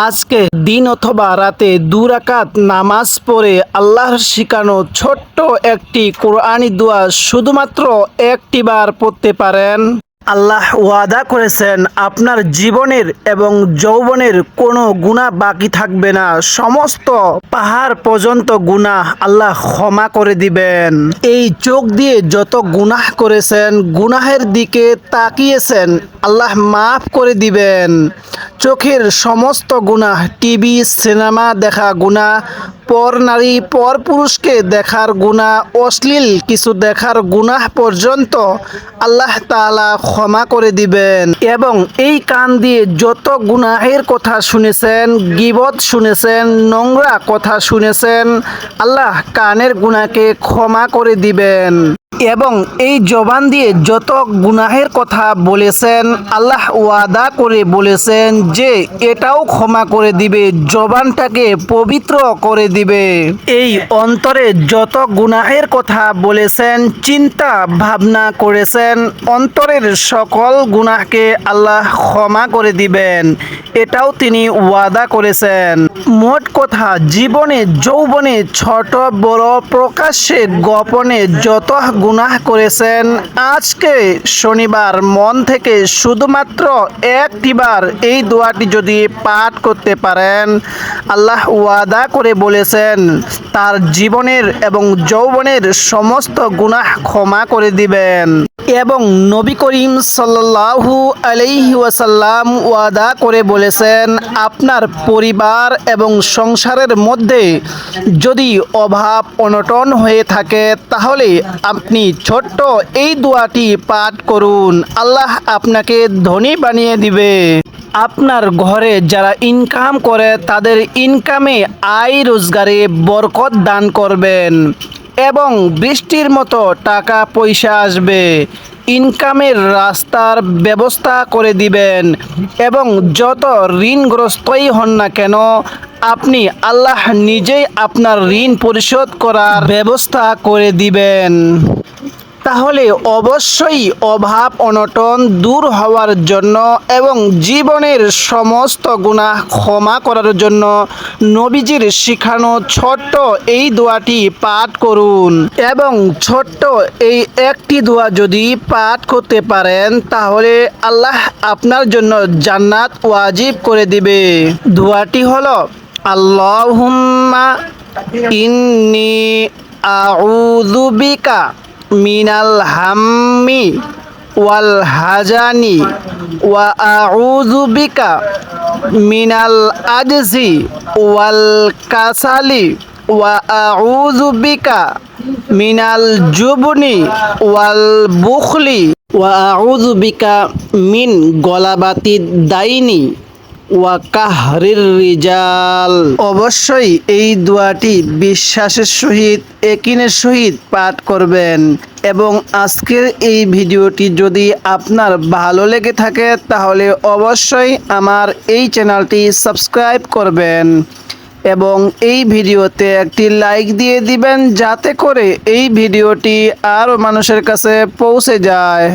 আজকে দিন অথবা রাতে দুরাকাত নামাজ পড়ে আল্লাহর শিখানো ছোট্ট একটি কোরআনি দোয়া শুধুমাত্র একটিবার পড়তে পারেন। আল্লাহ ওয়াদা করেছেন আপনার জীবনের এবং যৌবনের কোনো গুণা বাকি থাকবে না। সমস্ত পাহাড় পর্যন্ত গুনাহ আল্লাহ ক্ষমা করে দিবেন। এই চোখ দিয়ে যত গুনাহ করেছেন, গুনাহের দিকে তাকিয়েছেন, আল্লাহ মাফ করে দিবেন। চোখের সমস্ত গুণা টিভি সিনেমা দেখা গুণা পর নারী, পর পুরুষকে দেখার গুণা অশ্লীল, কিছু দেখার গুনাহ পর্যন্ত আল্লাহ তাআলা ক্ষমা করে দিবেন। এবং এই কান দিয়ে যত গুনাহের কথা শুনেছেন, গিবত শুনেছেন, নোংরা কথা শুনেছেন, আল্লাহ কানের গুণাকে ক্ষমা করে দিবেন। এবং এই জবান দিয়ে যত গুনাহের কথা বলেছেন, আল্লাহ ওয়াদা করে বলেছেন যে এটাও ক্ষমা করে দিবে, জবানটাকে পবিত্র করে দিবে। এই অন্তরে যত গুনাহের কথা বলেছেন, চিন্তা ভাবনা করেছেন, অন্তরের সকল গুনাহকে আল্লাহ ক্ষমা করে দিবেন। এটাও তিনি ওয়াদা করেছেন। মোট কথা, জীবনে, যৌবনে, ছোট, বড়, প্রকাশ্যে, গোপনে যত গুনাহ করেছেন, আজকে শনিবার মন থেকে শুধুমাত্র একটিবার এই দোয়াটি যদি পাঠ করতে পারেন, আল্লাহ ওয়াদা করে বলেছেন, তার জীবনের এবং যৌবনের সমস্ত গুনাহ ক্ষমা করে দিবেন। এবং নবী করিম সাল্লাহু আলাইহি ওয়াসাল্লাম ওয়াদা করে বলেছেন, আপনার পরিবার এবং সংসারের মধ্যে যদি অভাব অনটন হয়ে থাকে, তাহলে আপনি ছোট্ট এই দোয়াটি পাঠ করুন। আল্লাহ আপনাকে ধনী বানিয়ে দিবে। আপনার ঘরে যারা ইনকাম করে, তাদের ইনকামে আয় রোজগারে বরকত দান করবেন। এবং বৃষ্টির মতো টাকা পয়সা আসবে। ইনকামের রাস্তার ব্যবস্থা করে দিবেন এবং যত ঋণগ্রস্তই হন না কেন, আপনি আল্লাহ নিজেই আপনার ঋণ পরিশোধ করার ব্যবস্থা করে দিবেন। তাহলে অবশ্যই অভাব অনটন দূর হওয়ার জন্য এবং জীবনের সমস্ত গুনাহ ক্ষমা করার জন্য নবীজির শিখানো ছোট্ট এই দোয়াটি পাঠ করুন। এবং ছোট্ট এই একটি দোয়া যদি পাঠ করতে পারেন, তাহলে আল্লাহ আপনার জন্য জান্নাত ওয়াজিব করে দিবে। দোয়াটি হলো, আল্লাহুম্মা ইন্নি আউযু বিকা মিনাল হাম্মি ওয়াল হাজানি ওয়া আউযু বিকা মিনাল আজজি ওয়াল কাসালি ওয়া আউযু বিকা মিনাল জুবনি ওয়াল বুখলি ওয়া আউযু মিন গলাবাতি দাইনি। ওয়া কাহরির রিজাল। অবশ্যই এই দোয়াটি বিশ্বাসের সহিত, একিনের সহিত পাঠ করবেন। এবং আজকের এই ভিডিওটি যদি আপনার ভালো লেগে থাকে, তাহলে অবশ্যই আমার এই চ্যানেলটি সাবস্ক্রাইব করবেন। এবং এই ভিডিওতে একটি লাইক দিয়ে দিবেন, যাতে করে এই ভিডিওটি আরও মানুষের কাছে পৌঁছে যায়।